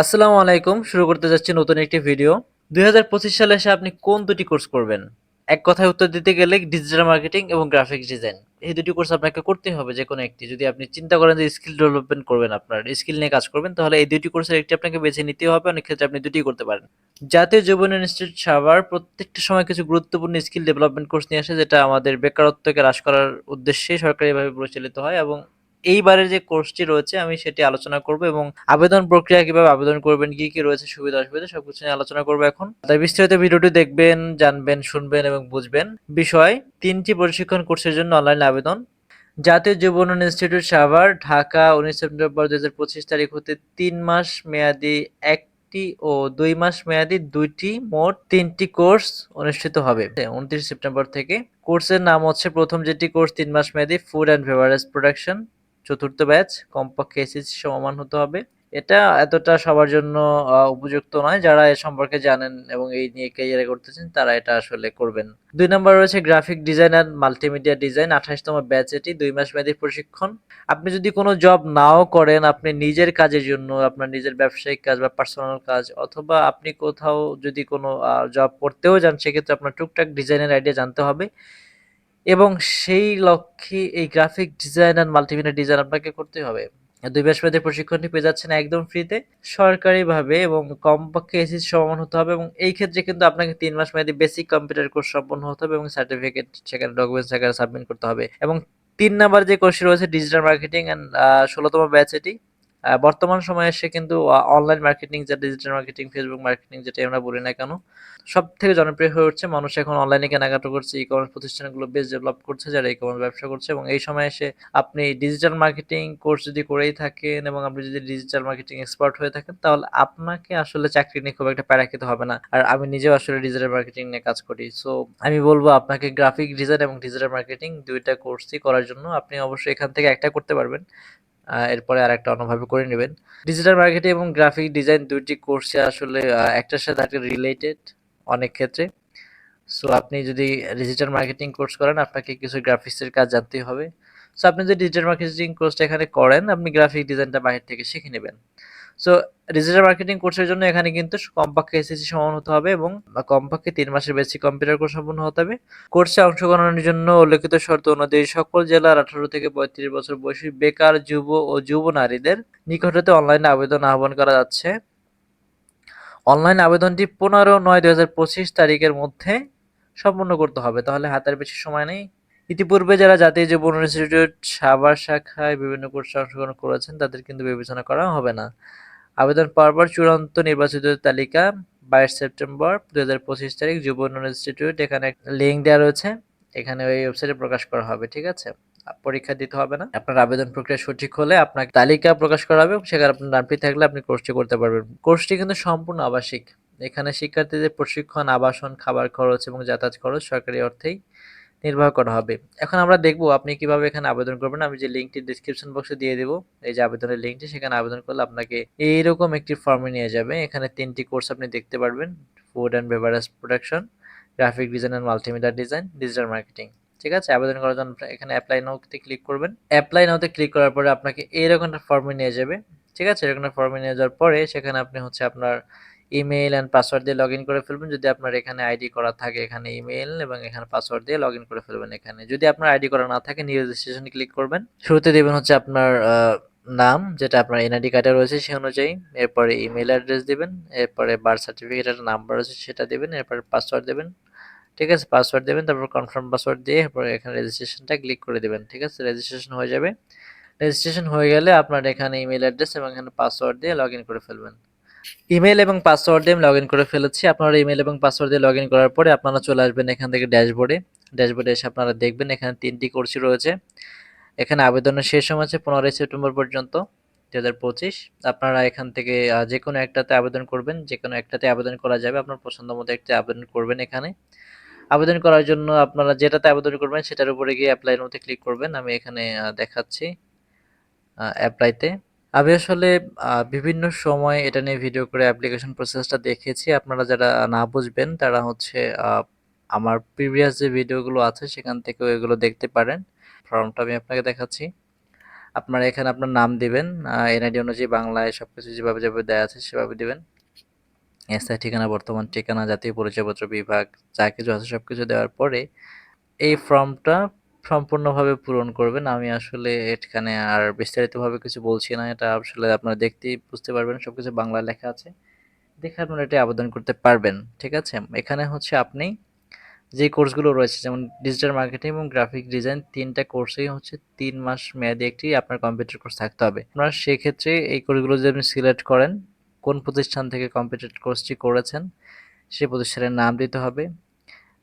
আসসালামু আলাইকুম, শুরু করতে যাচ্ছি নতুন একটি ভিডিও দুই হাজার পঁচিশ সালে এসে আপনি কোন দুটি কোর্স করবেন? এক কথায় উত্তর দিতে গেলে ডিজিটাল মার্কেটিং এবং গ্রাফিক্স ডিজাইন এই দুটি কোর্স আপনাকে করতে হবে যে কোনো একটি। যদি আপনি চিন্তা করেন যে স্কিল ডেভেলপমেন্ট করবেন আপনার স্কিল নিয়ে কাজ করবেন, তাহলে এই দুটি কোর্সের একটি আপনাকে বেছে নিতে হবে, অনেক ক্ষেত্রে আপনি দুটি করতে পারেন। জাতীয় যৌবন ইনস্টিটিউট সাভার প্রত্যেকটা সময় কিছু গুরুত্বপূর্ণ স্কিল ডেভেলপমেন্ট কোর্স নিয়ে আসে, যেটা আমাদের বেকারত্বকে হ্রাস করার উদ্দেশ্যে সরকারিভাবে পরিচালিত হয় এবং এইবারের যে কোর্সটি রয়েছে, আমি সেটি আলোচনা করব এবং আবেদন প্রক্রিয়া কীভাবে আবেদন করবেন, কি কি রয়েছে, সুবিধা, অসুবিধা, সবকিছু নিয়ে আলোচনা করব এখন। তাই বিস্তারিত ভিডিওটি দেখবেন, জানবেন, শুনবেন এবং বুঝবেন। বিষয়, তিনটি প্রশিক্ষণ কোর্সের জন্য অনলাইন আবেদন। জাতীয় যুব উন্নয়ন ইনস্টিটিউট সাভার, ঢাকা, উনিশ সেপ্টেম্বর দুই হাজার পঁচিশ তারিখ হতে তিন মাস মেয়াদি একটি ও দুই মাস মেয়াদি দুইটি মোট তিনটি কোর্স অনুষ্ঠিত হবে। উনত্রিশ সেপ্টেম্বর থেকে। কোর্সের নাম হচ্ছে প্রথম যেটি কোর্স তিন মাস মেয়াদি ফুড অ্যান্ড বেভারেজ প্রোডাকশন চতুর্থ ব্যাচ কমপক্ষে এসএসসি সমমান হতে হবে। এটা এতটা সবার জন্য উপযুক্ত নয়। যারা এ সম্পর্কে জানেন এবং এই নিয়ে ক্যারিয়ার করতেছেন, তারা এটা আসলে করবেন। দুই নম্বর রয়েছে গ্রাফিক ডিজাইন আর মাল্টিমিডিয়া ডিজাইন আঠাশতম ব্যাচ এটি, দুই মাস মেয়াদী প্রশিক্ষণ। আপনি যদি কোনো জব নাও করেন, আপনি নিজের কাজের জন্য, আপনার নিজের ব্যবসায়িক কাজ বা পার্সোনাল কাজ, অথবা আপনি কোথাও যদি কোনো জব করতেও যান, সেক্ষেত্রে আপনার টুকটাক ডিজাইনের আইডিয়া জানতে হবে। এবং সেই লক্ষ্যে এই গ্রাফিক ডিজাইন আর মাল্টিমিডিয়া ডিজাইন আপনাকে করতে হবে। দুই মেয়াদী প্রশিক্ষণটি পেয়ে যাচ্ছেন একদম ফ্রিতে সরকারিভাবে এবং কমপক্ষে এসিস সমান হতে হবে এবং এই ক্ষেত্রে কিন্তু আপনাকে তিন মাস মেয়াদী বেসিক কম্পিউটার কোর্স সম্পন্ন হতে হবে এবং সার্টিফিকেট সেখানে ডকুমেন্টস সেখানে সাবমিট করতে হবে। এবং তিন নাম্বার যে কোর্সটি রয়েছে ডিজিটাল মার্কেটিং অ্যান্ড ষোলোতম ব্যাচ এটি বর্তমান সময়ে এসে কিন্তু অনলাইন মার্কেটিং যা ডিজিটাল মার্কেটিং ফেসবুক মার্কেটিং যেটা আমরা বলি না কেন সব থেকে জনপ্রিয় হয়ে উঠছে। মানুষ এখন অনলাইনে কেনাকাটা করছে ই কমার্স প্রতিষ্ঠানগুলো বেশ ডেভেলপ করছে, যারা ই কমার্স ব্যবসা করছে এবং এই সময় এসে আপনি ডিজিটাল মার্কেটিং কোর্স যদি করেই থাকেন এবং আপনি যদি ডিজিটাল মার্কেটিং এক্সপার্ট হয়ে থাকেন, তাহলে আপনাকে আসলে চাকরি নিয়ে খুব একটা প্যারা খেতে হবে না। আর আমি নিজেও আসলে ডিজিটাল মার্কেটিং নিয়ে কাজ করি। সো আমি বলব আপনাকে গ্রাফিক ডিজাইন এবং ডিজিটাল মার্কেটিং দুইটা কোর্সই করার জন্য আপনি অবশ্যই এখান থেকে একটা করতে পারবেন। এরপরে আর একটা অন্যভাবে করে নেবেন। ডিজিটাল মার্কেটিং এবং গ্রাফিক ডিজাইন দুইটি কোর্সে আসলে একটার সাথে একটা রিলেটেড অনেক ক্ষেত্রে। সো আপনি যদি ডিজিটাল মার্কেটিং কোর্স করেন, আপনাকে কিছু গ্রাফিক্সের কাজ জানতেই হবে। সো আপনি যদি ডিজিটাল মার্কেটিং কোর্সটা এখানে করেন, আপনি গ্রাফিক ডিজাইনটা বাইরে থেকে শিখে নেবেন। সো ডিজিটাল মার্কেটিং কোর্সের জন্য এখানে কিন্তু কমপক্ষে এসএসসি সমান হতে হবে এবং কমপক্ষে তিন মাসের বেসিক কম্পিউটার কোর্স সম্পন্ন হতে হবে। কোর্সে অংশগ্রহণের জন্য উল্লেখিত শর্ত অনুযায়ী সকল জেলার আঠারো থেকে পঁয়ত্রিশ বছর বয়সী বেকার, যুব ও যুব নারীদের নিকট হতে অনলাইনে আবেদন আহ্বান করা যাচ্ছে। অনলাইন আবেদনটি পনেরো নয় দুই হাজার পঁচিশ তারিখের মধ্যে সম্পূর্ণ করতে হবে, তাহলে হাতের বেশি সময় নেই। ইতিপূর্বে যারা জাতীয় যুব ইনস্টিটিউট, সাভার শাখায় বিভিন্ন কোর্সে অংশগ্রহণ করেছেন, তাদের কিন্তু বিবেচনা করা হবে না। আবেদন পাওয়ার পর চূড়ান্ত নির্বাচিত তালিকা বাইশ সেপ্টেম্বর দু হাজার পঁচিশ তারিখ যুব উন্নয়ন ইনস্টিটিউট, এখানে লিঙ্ক দেওয়া রয়েছে। এখানে ওই ওয়েবসাইটে প্রকাশ করা হবে, ঠিক আছে? পরীক্ষা দিতে হবে না। আপনার আবেদন প্রক্রিয়া সঠিক হলে আপনাকে তালিকা প্রকাশ করা হবে সেখানে আপনার নামটি থাকলে আপনি কোর্সটি করতে পারবেন। কোর্সটি কিন্তু সম্পূর্ণ আবাসিক। এখানে শিক্ষার্থীদের প্রশিক্ষণ, আবাসন, খাবার খরচ এবং যাতায়াত খরচ সরকারি অর্থেই নির্বাহ করা হবে। এখন আমরা দেখব আপনি কীভাবে এখানে আবেদন করবেন। আমি যে লিঙ্কটি ডিসক্রিপশন বক্সে দিয়ে দেবো, এই যে আবেদনের লিঙ্কটি, সেখানে আবেদন করলে আপনাকে এইরকম একটি ফর্মে নিয়ে যাবে। এখানে তিনটি কোর্স আপনি দেখতে পারবেন food and beverage production graphic design and multimedia design digital marketing ঠিক আছে? আবেদন করার জন্য এখানে অ্যাপ্লাই নাওতে ক্লিক করবেন। অ্যাপ্লাই নাওতে ক্লিক করার পরে আপনাকে এইরকম একটা ফর্মে নিয়ে যাবে। ঠিক আছে? এরকম ফর্মে নিয়ে যাওয়ার পরে সেখানে আপনি হচ্ছে আপনার ইমেইল অ্যান্ড পাসওয়ার্ড দিয়ে লগ করে ফেলবেন। যদি আপনার এখানে আইডি করা থাকে এখানে ইমেইল এবং এখানে পাসওয়ার্ড দিয়ে লগ করে ফেলবেন এখানে। যদি আপনার আইডি করা না থাকে নিউ রেজিস্ট্রেশনে ক্লিক করবেন। শুরুতে দেবেন হচ্ছে আপনার নাম, যেটা আপনার এনআইডি কার্ডে রয়েছে সে অনুযায়ী। এরপরে ইমেল অ্যাড্রেস দেবেন, এরপরে বার্থ সার্টিফিকেটের নাম্বার আছে সেটা দেবেন, এরপরে পাসওয়ার্ড দেবেন। ঠিক আছে পাসওয়ার্ড দেবেন, তারপর কনফার্ম পাসওয়ার্ড দিয়ে এরপর এখানে রেজিস্ট্রেশনটা ক্লিক করে দেবেন। ঠিক আছে রেজিস্ট্রেশন হয়ে যাবে। রেজিস্ট্রেশন হয়ে গেলে আপনার এখানে ইমেল অ্যাড্রেস এবং এখানে পাসওয়ার্ড দিয়ে লগ করে ফেলবেন। ইমেল এবং পাসওয়ার্ড দিয়ে আমি লগ করে ফেলেছি। আপনারা ইমেল এবং পাসওয়ার্ড দিয়ে লগ করার পরে আপনারা চলে আসবেন এখান থেকে ড্যাশবোর্ডে ড্যাশবোর্ডে এসে আপনারা দেখবেন এখানে তিনটি কোর্সই রয়েছে। এখানে আবেদনের শেষ সময় আছে পনেরোই সেপ্টেম্বর পর্যন্ত দু হাজার পঁচিশ। আপনারা এখান থেকে যে কোনো একটাতে আবেদন করবেন যে কোনো একটাতে আবেদন করা যাবে। আপনার পছন্দ মতো একটি আবেদন করবেন এখানে। আবেদন করার জন্য আপনারা যেটাতে আবেদন করবেন সেটার উপরে গিয়ে অ্যাপ্লাইয়ের মধ্যে ক্লিক করবেন। আমি এখানে দেখাচ্ছি অ্যাপ্লাইতে আমি আসলে বিভিন্ন সময় এটা নিয়ে ভিডিও করে অ্যাপ্লিকেশন প্রসেসটা দেখেছি। আপনারা যারা না বুঝবেন, তারা হচ্ছে আমার প্রিভিয়াস যে ভিডিওগুলো আছে, সেখান থেকেও এগুলো দেখতে পারেন। ফর্মটা আমি আপনাকে দেখাচ্ছি। আপনারা এখানে আপনার নাম দিবেন এনআইডি অনুযায়ী বাংলায় সব কিছু যেভাবে যেভাবে দেওয়া আছে, সেভাবে দিবেন। স্থায়ী ঠিকানা, বর্তমান ঠিকানা, জাতীয় পরিচয়পত্র বিভাগ, যা কিছু আছে সব কিছু দেওয়ার পরে, এই ফর্মটা সম্পূর্ণভাবে পূরণ করবেন। আমি আসলে এখানে আর বিস্তারিতভাবে কিছু বলছি না। এটা আসলে আপনারা দেখতেই বুঝতে পারবেন। সব কিছু বাংলা লেখা আছে। দেখে আপনারা এটা আবেদন করতে পারবেন। ঠিক আছে? এখানে হচ্ছে আপনি যে কোর্সগুলো রয়েছে, যেমন ডিজিটাল মার্কেটিং এবং গ্রাফিক ডিজাইন, তিনটা কোর্সেই হচ্ছে তিন মাস মেয়াদি একটি আপনার কম্পিউটার কোর্স থাকতে হবে। আপনার সেক্ষেত্রে এই কোর্সগুলো যদি আপনি সিলেক্ট করেন, কোন প্রতিষ্ঠান থেকে কম্পিউটার কোর্সটি করেছেন সেই প্রতিষ্ঠানের নাম দিতে হবে।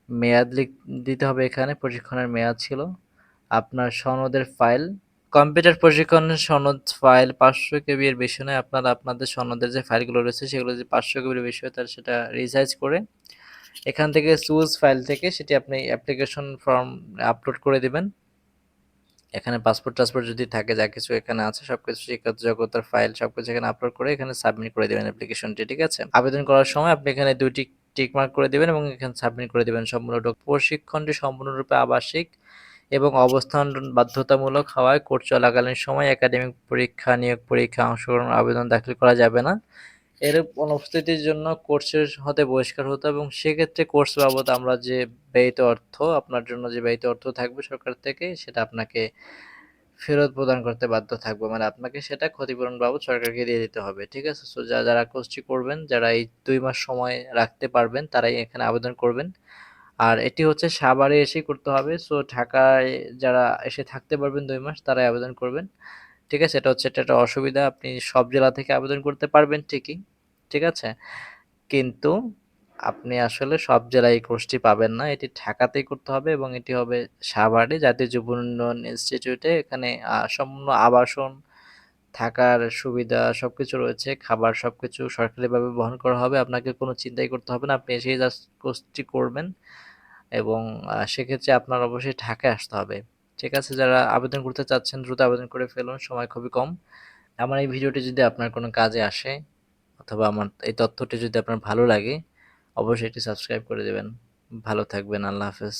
মেয়াদ লিখ, দিতে হবে এখানে, প্রশিক্ষণের মেয়াদ ছিল। আপনার সনদের ফাইল, কম্পিউটার প্রশিক্ষণের সনদ ফাইল পাঁচশো কেবি এর বেশি নয়। আপনারা আপনাদের সনদের যে ফাইলগুলো রয়েছে, সেগুলো যে পাঁচশো কেবির বেশি হয়, তাহলে সেটা রিসার্চ করে এখান থেকে চুজ ফাইল থেকে সেটি আপনি অ্যাপ্লিকেশন ফর্ম আপলোড করে দিবেন। এখানে পাসপোর্ট টাসপোর্ট যদি থাকে, যা কিছু এখানে আছে সব কিছু শিক্ষাগত যোগ্যতার ফাইল সব কিছু এখানে আপলোড করে এখানে সাবমিট করে দেবেন অ্যাপ্লিকেশনটি ঠিক আছে? আবেদন করার সময় আপনি এখানে দুইটি টিক মার্ক করে দেবেন এবং এখানে সাবমিট করে দেবেন সম্পূর্ণ প্রশিক্ষণটি সম্পূর্ণরূপে আবাসিক এবং অবস্থান বাধ্যতামূলক হওয়ায় কোর্স চলাকালীন সময় একাডেমিক পরীক্ষা, নিয়োগ পরীক্ষা, অংশগ্রহণ, আবেদন দাখিল করা যাবে না। এর অনুপস্থিতির জন্য কোর্সের হতে বহিষ্কার হতো এবং সেক্ষেত্রে কোর্স বাবদ আমরা যে ব্যয়িত অর্থ, আপনার জন্য যে ব্যয়িত অর্থ থাকবে সরকার থেকে, সেটা আপনাকে ফেরত প্রদান করতে বাধ্য থাকব। মানে আপনাকে সেটা ক্ষতিপূরণ বাবদ সরকারকে দিয়ে দিতে হবে, ঠিক আছে? সো যা, যারা কোর্সটি করবেন, যারা এই দুই মাস সময় রাখতে পারবেন, তারাই এখানে আবেদন করবেন। আর এটি হচ্ছে সাভারে এসেই করতে হবে। সো ঢাকায় যারা এসে থাকতে পারবেন দুই মাস, তারাই আবেদন করবেন, ঠিক আছে? এটা হচ্ছে, এটা একটা অসুবিধা। আপনি সব জেলা থেকে আবেদন করতে পারবেন ঠিকই, ঠিক আছে? কিন্তু আপনি আসলে সব জেলায় এই কোর্সটি পাবেন না। এটি ঢাকাতেই করতে হবে এবং এটি হবে সাভারে জাতীয় যুব উন্নয়ন ইনস্টিটিউটে। এখানে সম্পূর্ণ আবাসন, থাকার সুবিধা সব কিছু রয়েছে, খাবার সব কিছু সরকারিভাবে বহন করা হবে। আপনাকে কোনো চিন্তাই করতে হবে না, আপনি এসেই জাস্ট কোর্সটি করবেন এবং সেক্ষেত্রে আপনার অবশ্যই ঢাকায় আসতে হবে। ঠিক আছে, যারা আবেদন করতে চাচ্ছেন দ্রুত আবেদন করে ফেলুন, সময় খুবই কম। আমার এই ভিডিওটি যদি আপনার কোনো কাজে আসে অথবা আমার এই তথ্যটি যদি আপনার ভালো লাগে অবশ্যই এটি সাবস্ক্রাইব করে দেবেন। ভালো থাকবেন আল্লাহ হাফেজ।